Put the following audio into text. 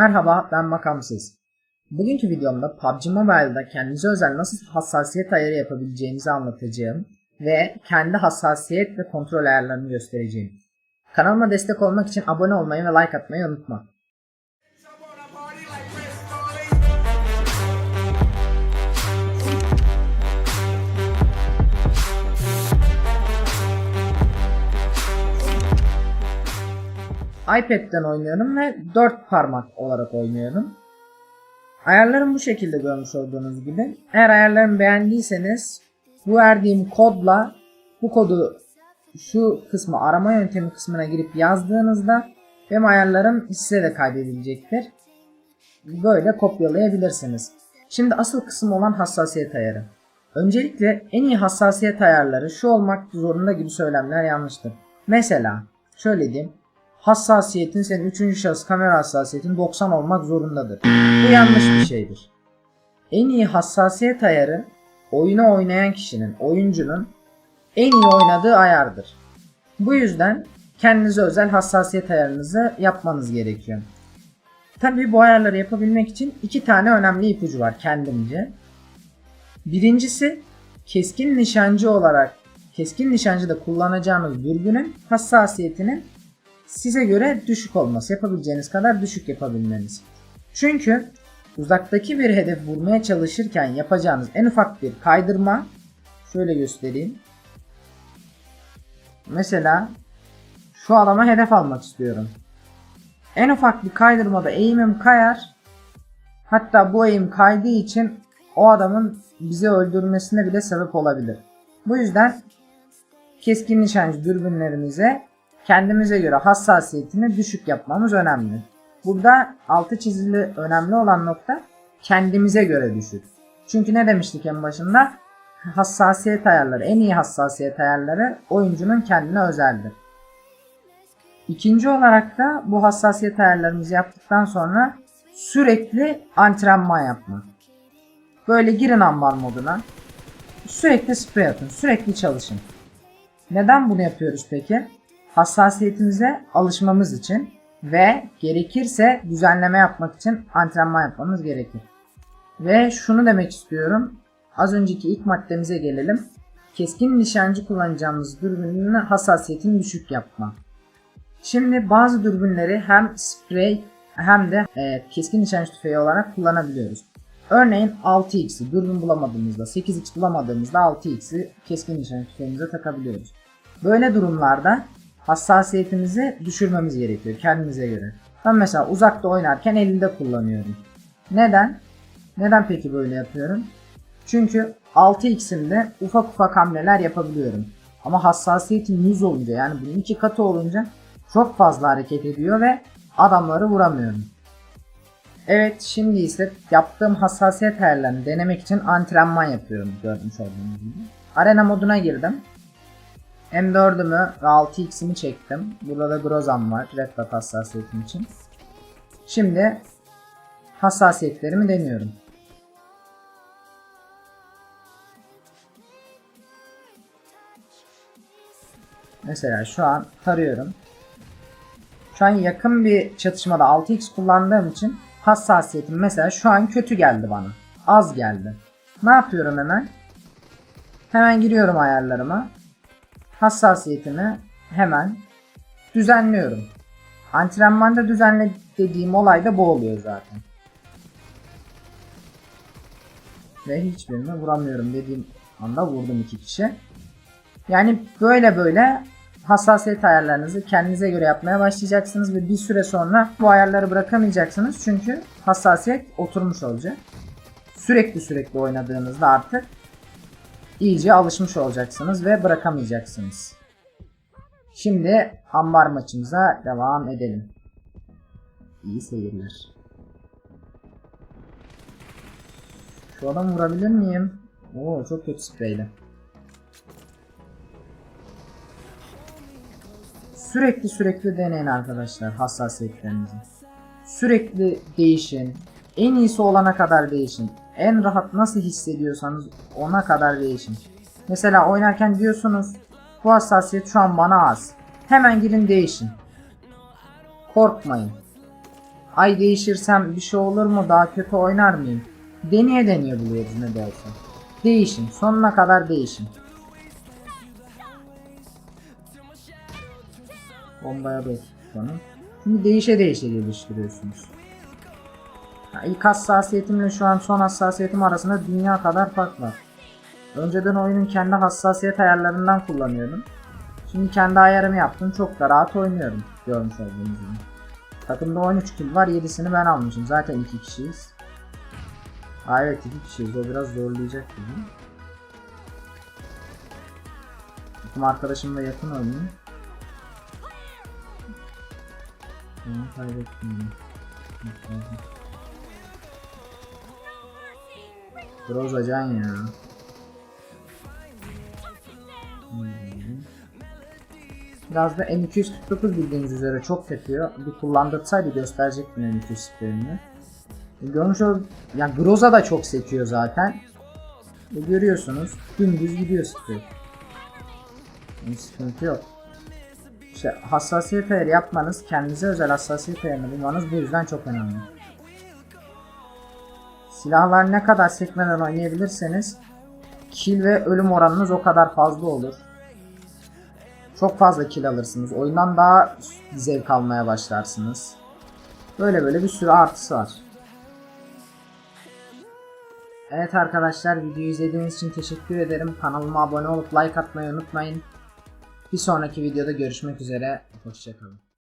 Merhaba ben Makamsız. Bugünkü videomda PUBG Mobile'da kendinize özel nasıl hassasiyet ayarı yapabileceğinizi anlatacağım ve kendi hassasiyet ve kontrol ayarlarını göstereceğim. Kanalıma destek olmak için abone olmayı ve like atmayı unutma. iPad'den oynuyorum ve 4 parmak olarak oynuyorum. Ayarlarım bu şekilde görmüş olduğunuz gibi. Eğer ayarlarımı beğendiyseniz bu verdiğim kodla bu kodu şu kısmı arama yöntemi kısmına girip yazdığınızda benim ayarlarım size de kaydedilecektir. Böyle kopyalayabilirsiniz. Şimdi asıl kısım olan hassasiyet ayarı. Öncelikle en iyi hassasiyet ayarları şu olmak zorunda gibi söylemler yanlıştır. Mesela şöyle diyeyim hassasiyetin senin 3. şahıs kamera hassasiyetin 90 olmak zorundadır. Bu yanlış bir şeydir. En iyi hassasiyet ayarı oyunu oynayan kişinin, oyuncunun en iyi oynadığı ayardır. Bu yüzden kendinize özel hassasiyet ayarınızı yapmanız gerekiyor. Tabii bu ayarları yapabilmek için iki tane önemli ipucu var kendimce. Birincisi keskin nişancı olarak keskin nişancıda kullanacağınız dürbünün hassasiyetinin size göre düşük olması, yapabileceğiniz kadar düşük yapabilmeniz. Çünkü uzaktaki bir hedef vurmaya çalışırken yapacağınız en ufak bir kaydırma, şöyle göstereyim. Mesela şu adama hedef almak istiyorum. En ufak bir kaydırmada eğimim kayar. Hatta bu eğim kaydığı için o adamın bizi öldürmesine bile sebep olabilir. Bu yüzden keskin nişancı dürbünlerimize kendimize göre hassasiyetini düşük yapmamız önemli. Burada altı çizili önemli olan nokta kendimize göre düşük. Çünkü ne demiştik en başında? Hassasiyet ayarları, en iyi hassasiyet ayarları oyuncunun kendine özeldir. İkinci olarak da bu hassasiyet ayarlarımızı yaptıktan sonra sürekli antrenman yapmak. Böyle girin ambar moduna. Sürekli sprey atın, sürekli çalışın. Neden bunu yapıyoruz peki? Hassasiyetimize alışmamız için ve gerekirse düzenleme yapmak için antrenman yapmamız gerekir. Ve şunu demek istiyorum. Az önceki ilk maddemize gelelim. Keskin nişancı kullanacağımız dürbünün hassasiyetini düşük yapma. Şimdi bazı dürbünleri hem sprey hem de e, keskin nişancı tüfeği olarak kullanabiliyoruz. Örneğin 6x'i dürbün bulamadığımızda 8x bulamadığımızda 6x'i keskin nişancı tüfeğimize takabiliyoruz. Böyle durumlarda hassasiyetimizi düşürmemiz gerekiyor kendimize göre. Ben mesela uzakta oynarken elinde kullanıyorum. Neden? Neden peki böyle yapıyorum? Çünkü 6x'imde ufak ufak hamleler yapabiliyorum. Ama hassasiyetim 100 olunca yani bunun iki katı olunca çok fazla hareket ediyor ve adamları vuramıyorum. Evet şimdi ise yaptığım hassasiyet ayarlarını denemek için antrenman yapıyorum görmüş gibi. Arena moduna girdim. M4'ümü ve 6x'imi çektim. Burada da Grozan var. Red Dot hassasiyetim için. Şimdi hassasiyetlerimi deniyorum. Mesela şu an tarıyorum. Şu an yakın bir çatışmada 6x kullandığım için hassasiyetim mesela şu an kötü geldi bana. Az geldi. Ne yapıyorum hemen? Hemen giriyorum ayarlarıma hassasiyetimi hemen düzenliyorum. Antrenmanda düzenle dediğim olay da bu oluyor zaten. Ve hiçbirini vuramıyorum dediğim anda vurdum iki kişi. Yani böyle böyle hassasiyet ayarlarınızı kendinize göre yapmaya başlayacaksınız ve bir süre sonra bu ayarları bırakamayacaksınız çünkü hassasiyet oturmuş olacak. Sürekli sürekli oynadığınızda artık iyice alışmış olacaksınız ve bırakamayacaksınız. Şimdi ambar maçımıza devam edelim. İyi seyirler. Şu adam vurabilir miyim? Oo çok kötü spreyle. Sürekli sürekli deneyin arkadaşlar hassasiyetlerinizi. Sürekli değişin. En iyisi olana kadar değişin. En rahat nasıl hissediyorsanız ona kadar değişin. Mesela oynarken diyorsunuz bu hassasiyet şu an bana az. Hemen girin değişin. Korkmayın. ay değişirsem bir şey olur mu daha kötü oynar mıyım? Deneye deneye buluyoruz ne de. Değişin. Sonuna kadar değişin. Bombaya sonra. Şimdi değişe değişe geliştiriyorsunuz. İlk hassasiyetimle şu an son hassasiyetim arasında dünya kadar fark var. Önceden oyunun kendi hassasiyet ayarlarından kullanıyordum. Şimdi kendi ayarımı yaptım. Çok da rahat oynuyorum. Görmüş olduğunuz gibi. Takımda 13 kill var. 7'sini ben almışım. Zaten 2 kişiyiz. Aa, evet 2 kişiyiz. O biraz zorlayacak bizi. Takım arkadaşımla yakın oynayayım. Tamam kaybettim. Groza can ya. Hmm. Biraz da M249 bildiğiniz üzere çok sekiyor. Bir kullandırsaydı gösterecektim M200 spreyini. E, Görmüş ol, yani Groza da çok sekiyor zaten. E, görüyorsunuz dümdüz gidiyor sprey. Yani sıkıntı yok. İşte hassasiyet ayarı yapmanız, kendinize özel hassasiyet ayarını bulmanız bu yüzden çok önemli. Silahlar ne kadar sekmeden oynayabilirseniz kill ve ölüm oranınız o kadar fazla olur. Çok fazla kill alırsınız. Oyundan daha zevk almaya başlarsınız. Böyle böyle bir sürü artısı var. Evet arkadaşlar videoyu izlediğiniz için teşekkür ederim. Kanalıma abone olup like atmayı unutmayın. Bir sonraki videoda görüşmek üzere. Hoşçakalın.